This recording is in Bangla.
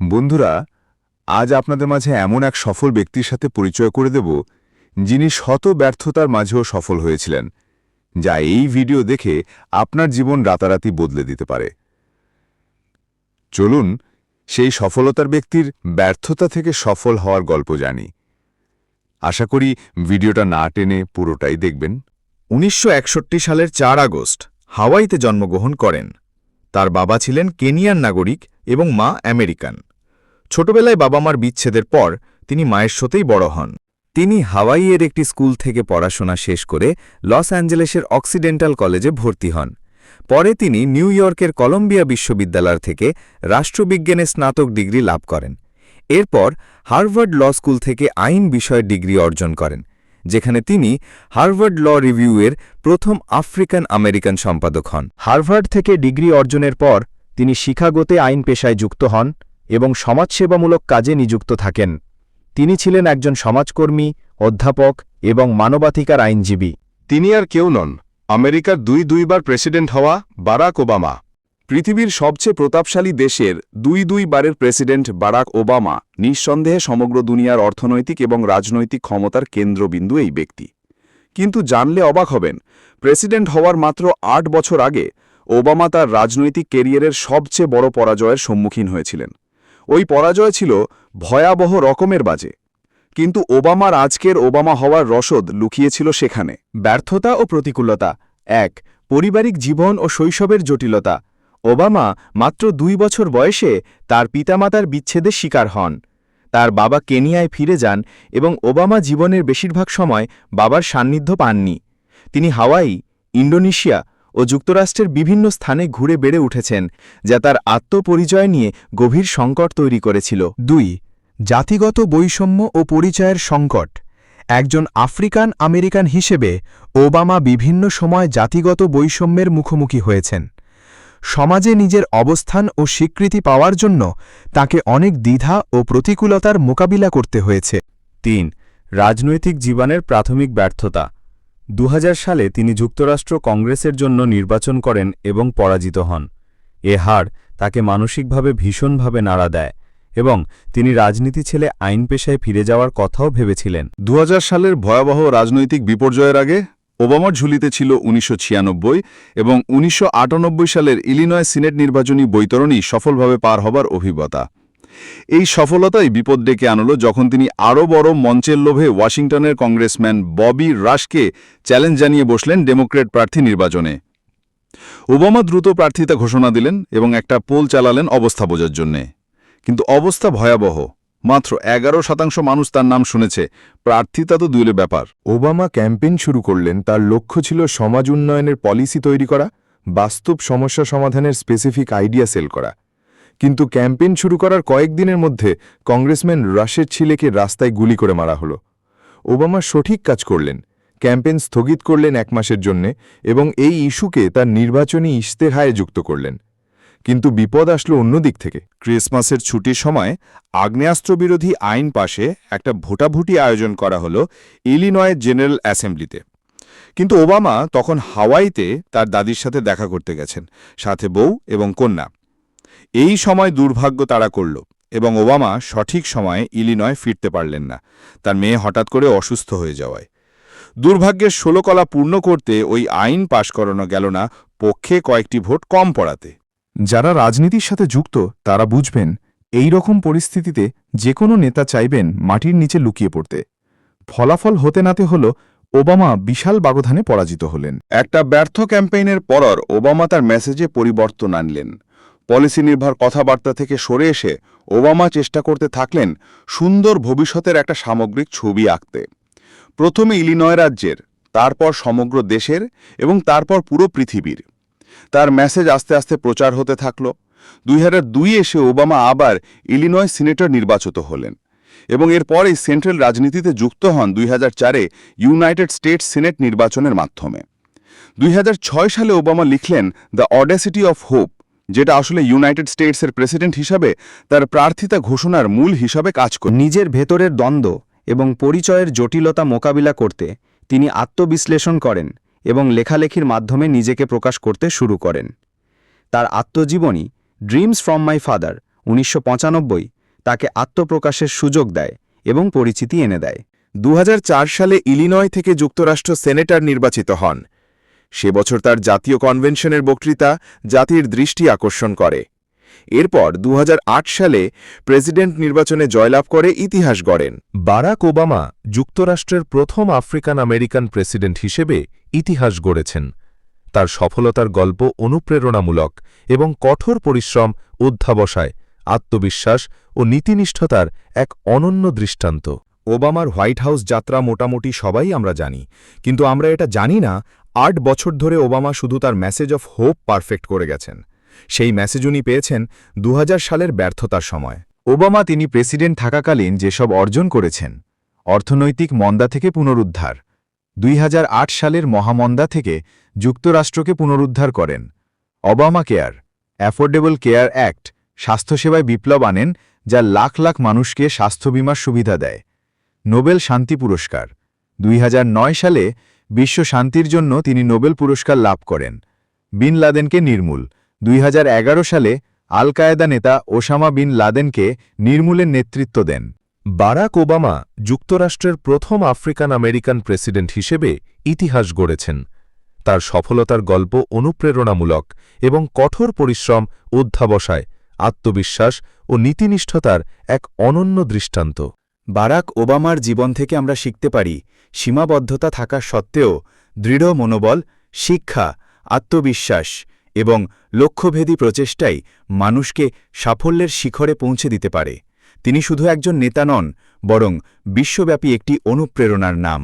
বন্ধুরা, আজ আপনাদের মাঝে এমন এক সফল ব্যক্তির সাথে পরিচয় করে দেব, যিনি শত ব্যর্থতার মাঝেও সফল হয়েছিলেন, যা এই ভিডিও দেখে আপনার জীবন রাতারাতি বদলে দিতে পারে। চলুন, সেই সফলতার ব্যক্তির ব্যর্থতা থেকে সফল হওয়ার গল্প জানি। আশা করি ভিডিওটা না টেনে পুরোটাই দেখবেন। উনিশশো একষট্টি সালের চার আগস্ট, হাওয়াইতে জন্মগ্রহণ করেন। তার বাবা ছিলেন কেনিয়ান নাগরিক এবং মা আমেরিকান। ছোটবেলায় বাবা মার বিচ্ছেদের পর তিনি মায়ের সাথেই বড় হন। তিনি হাওয়াইয়ের একটি স্কুল থেকে পড়াশোনা শেষ করে লস অ্যাঞ্জেলেসের অক্সিডেন্টাল কলেজে ভর্তি হন। পরে তিনি নিউ ইয়র্কের কলম্বিয়া বিশ্ববিদ্যালয় থেকে রাষ্ট্রবিজ্ঞানে স্নাতক ডিগ্রি লাভ করেন। এরপর হার্ভার্ড ল স্কুল থেকে আইন বিষয়ে ডিগ্রি অর্জন করেন, যেখানে তিনি হার্ভার্ড ল রিভিউয়ের প্রথম আফ্রিকান আমেরিকান সম্পাদক হন। হার্ভার্ড থেকে ডিগ্রি অর্জনের পর তিনি শিকাগোতে আইন পেশায় যুক্ত হন। এবং সমাজসেবামূলক কাজে নিযুক্ত থাকেন। তিনি ছিলেন একজন সমাজকর্মী, অধ্যাপক এবং মানবাধিকার আইনজীবী। তিনি আর কেউ নন। আমেরিকার দুই দুইবার প্রেসিডেন্ট হওয়া বারাক ওবামা। পৃথিবীর সবচেয়ে প্রতাপশালী দেশের দুই দুইবারের প্রেসিডেন্ট বারাক ওবামা নিঃসন্দেহে সমগ্র দুনিয়ার অর্থনৈতিক এবং রাজনৈতিক ক্ষমতার কেন্দ্রবিন্দু এই ব্যক্তি। কিন্তু জানলে অবাক হবেন, প্রেসিডেন্ট হওয়ার মাত্র আট বছর আগে ওবামা তার রাজনৈতিক কেরিয়ারের সবচেয়ে বড় পরাজয়ের সম্মুখীন হয়েছিলেন। ওই পরাজয় ছিল ভয়াবহ রকমের বাজে। কিন্তু ওবামার আজকের ওবামা হওয়ার রসদ লুকিয়েছিল সেখানে। ব্যর্থতা ও প্রতিকূলতা। এক, পারিবারিক জীবন ও শৈশবের জটিলতা। ওবামা মাত্র দুই বছর বয়সে তার পিতামাতার বিচ্ছেদের শিকার হন। তার বাবা কেনিয়ায় ফিরে যান এবং ওবামা জীবনের বেশিরভাগ সময় বাবার সান্নিধ্য পাননি। তিনি হাওয়াই ইন্ডোনেশিয়া ও যুক্তরাষ্ট্রের বিভিন্ন স্থানে ঘুরে বেড়ে উঠেছেন, যা তার আত্মপরিচয় নিয়ে গভীর সংকট তৈরি করেছিল। দুই, জাতিগত বৈষম্য ও পরিচয়ের সংকট। একজন আফ্রিকান আমেরিকান হিসেবে ওবামা বিভিন্ন সময় জাতিগত বৈষম্যের মুখোমুখি হয়েছেন। সমাজে নিজের অবস্থান ও স্বীকৃতি পাওয়ার জন্য তাকে অনেক দ্বিধা ও প্রতিকূলতার মোকাবিলা করতে হয়েছে। তিন, রাজনৈতিক জীবনের প্রাথমিক ব্যর্থতা। দু হাজার সালে তিনি যুক্তরাষ্ট্র কংগ্রেসের জন্য নির্বাচন করেন এবং পরাজিত হন। এ হার তাকে মানসিকভাবে ভীষণভাবে নাড়া দেয় এবং তিনি রাজনীতি ছেলে আইন পেশায় ফিরে যাওয়ার কথাও ভেবেছিলেন। দু সালের ভয়াবহ রাজনৈতিক বিপর্যয়ের আগে ওবামার ঝুলিতে ছিল উনিশশো ছিয়ানব্বই এবং উনিশশো আটানব্বই সালের ইলিনয় সিনেট নির্বাচনী বৈতরণী সফলভাবে পার হবার অভিজ্ঞতা। এই সফলতাই বিপদ ডেকে আনল যখন তিনি আরও বড় মঞ্চের লোভে ওয়াশিংটনের কংগ্রেসম্যান ববি রাশকে চ্যালেঞ্জ জানিয়ে বসলেন ডেমোক্রেট প্রার্থী নির্বাচনে। ওবামা দ্রুত প্রার্থিতা ঘোষণা দিলেন এবং একটা পোল চালালেন অবস্থা বোঝার জন্যে। কিন্তু অবস্থা ভয়াবহ। মাত্র এগারো শতাংশ মানুষ তার নাম শুনেছে। প্রার্থিতা তো দূরের ব্যাপার। ওবামা ক্যাম্পেইন শুরু করলেন তার লক্ষ্য ছিল সমাজ উন্নয়নের পলিসি তৈরি করা, বাস্তব সমস্যা সমাধানের স্পেসিফিক আইডিয়া সেল করা। কিন্তু ক্যাম্পেইন শুরু করার কয়েকদিনের মধ্যে কংগ্রেসম্যান রাশের ছিলেকে রাস্তায় গুলি করে মারা হল। ওবামা সঠিক কাজ করলেন, ক্যাম্পেইন স্থগিত করলেন এক মাসের জন্যে এবং এই ইস্যুকে তার নির্বাচনী ইশতেহারে যুক্ত করলেন। কিন্তু বিপদ আসলো অন্য দিক থেকে। ক্রিসমাসের ছুটির সময় আগ্নেয়াস্ত্রবিরোধী আইন পাশে একটা ভোটাভুটি আয়োজন করা হলো ইলিনয় জেনারেল অ্যাসেম্বলিতে। কিন্তু ওবামা তখন হাওয়াইতে তার দাদির সাথে দেখা করতে গেছেন, সাথে বউ এবং কন্যা। এই সময় দুর্ভাগ্য তাড়া করল এবং ওবামা সঠিক সময়ে ইলিনয় ফিরতে পারলেন না। তার মেয়ে হঠাৎ করে অসুস্থ হয়ে যাওয়ায়। দুর্ভাগ্যের ষোলকলা পূর্ণ করতে ওই আইন পাশ করানো গেল না, পক্ষে কয়েকটি ভোট কম পড়াতে। যারা রাজনীতির সাথে যুক্ত, তারা বুঝবেন, এই রকম পরিস্থিতিতে যে কোনো নেতা চাইবেন মাটির নিচে লুকিয়ে পড়তে। ফলাফল হতে নাতে হল, ওবামা বিশাল ব্যবধানে পরাজিত হলেন। একটা ব্যর্থ ক্যাম্পেইনের পরর ওবামা তার মেসেজে পরিবর্তন আনলেন। পলিসি নির্ভর কথাবার্তা থেকে সরে এসে ওবামা চেষ্টা করতে থাকলেন সুন্দর ভবিষ্যতের একটা সামগ্রিক ছবি আঁকতে। প্রথমে ইলিনয় রাজ্যের, তারপর সমগ্র দেশের এবং তারপর পুরো পৃথিবীর। তার মেসেজ আস্তে আস্তে প্রচার হতে থাকল। দুই দুই এসে ওবামা আবার ইলিনয় সিনেটর নির্বাচিত হলেন এবং এরপরেই সেন্ট্রাল রাজনীতিতে যুক্ত হন দুই চারে ইউনাইটেড স্টেটস সিনেট নির্বাচনের মাধ্যমে। দুই হাজার ছয় সালে ওবামা লিখলেন দ্য অডেসিটি অফ হোপ। যেটা আসলে ইউনাইটেড স্টেটসের প্রেসিডেন্ট হিসাবে তার প্রার্থিতা ঘোষণার মূল হিসাবে কাজ করে। নিজের ভেতরের দ্বন্দ্ব এবং পরিচয়ের জটিলতা মোকাবিলা করতে তিনি আত্মবিশ্লেষণ করেন এবং লেখালেখির মাধ্যমে নিজেকে প্রকাশ করতে শুরু করেন। তার আত্মজীবনী ড্রিমস ফ্রম মাই ফাদার উনিশশো পঁচানব্বই তাকে আত্মপ্রকাশের সুযোগ দেয় এবং পরিচিতি এনে দেয়। দু হাজার চার সালে ইলিনয় থেকে যুক্তরাষ্ট্র সেনেটর নির্বাচিত হন। সে বছর তার জাতীয় কনভেনশনের বক্তৃতা জাতির দৃষ্টি আকর্ষণ করে। এরপর দু হাজার আট সালে প্রেসিডেন্ট নির্বাচনে জয়লাভ করে ইতিহাস গড়েন। বারাক ওবামা যুক্তরাষ্ট্রের প্রথম আফ্রিকান আমেরিকান প্রেসিডেন্ট হিসেবে ইতিহাস গড়েছেন। তার সফলতার গল্প অনুপ্রেরণামূলক এবং কঠোর পরিশ্রম, অধ্যাবসায়, আত্মবিশ্বাস ও নীতিনিষ্ঠতার এক অনন্য দৃষ্টান্ত। ওবামার হোয়াইট হাউস যাত্রা মোটামুটি সবাই আমরা জানি, কিন্তু আমরা এটা জানি না আট বছর ধরে ওবামা শুধু তার মেসেজ অফ হোপ পারফেক্ট করে গেছেন। সেই মেসেজ উনি পেয়েছেন দু হাজার সালের ব্যর্থতার সময়। ওবামা তিনি প্রেসিডেন্ট থাকাকালীন যেসব অর্জন করেছেন, অর্থনৈতিক মন্দা থেকে পুনরুদ্ধার দুই হাজার আট সালের মহামন্দা থেকে যুক্তরাষ্ট্রকে পুনরুদ্ধার করেন। Obama care, affordable care act, স্বাস্থ্যসেবায় বিপ্লব আনেন, যা লাখ লাখ মানুষকে স্বাস্থ্য বিমার সুবিধা দেয়। নোবেল শান্তি পুরস্কার দুই হাজার নয় সালে বিশ্ব শান্তির জন্য তিনি নোবেল পুরস্কার লাভ করেন। বিন লাদেনকে নির্মূল। দুই হাজার এগারো সালে আল কায়েদা নেতা ওসামা বিন লাদেনকে নির্মূলের নেতৃত্ব দেন। বারাক ওবামা যুক্তরাষ্ট্রের প্রথম আফ্রিকান আমেরিকান প্রেসিডেন্ট হিসেবে ইতিহাস গড়েছেন। তার সফলতার গল্প অনুপ্রেরণামূলক এবং কঠোর পরিশ্রম, অধ্যাবসায়, আত্মবিশ্বাস ও নীতিনিষ্ঠতার এক অনন্য দৃষ্টান্ত। বারাক ওবামার জীবন থেকে আমরা শিখতে পারি, সীমাবদ্ধতা থাকা সত্ত্বেও দৃঢ় মনোবল, শিক্ষা, আত্মবিশ্বাস এবং লক্ষ্যভেদী প্রচেষ্টাই মানুষকে সাফল্যের শিখরে পৌঁছে দিতে পারে। তিনি শুধু একজন নেতা নন, বরং বিশ্বব্যাপী একটি অনুপ্রেরণার নাম।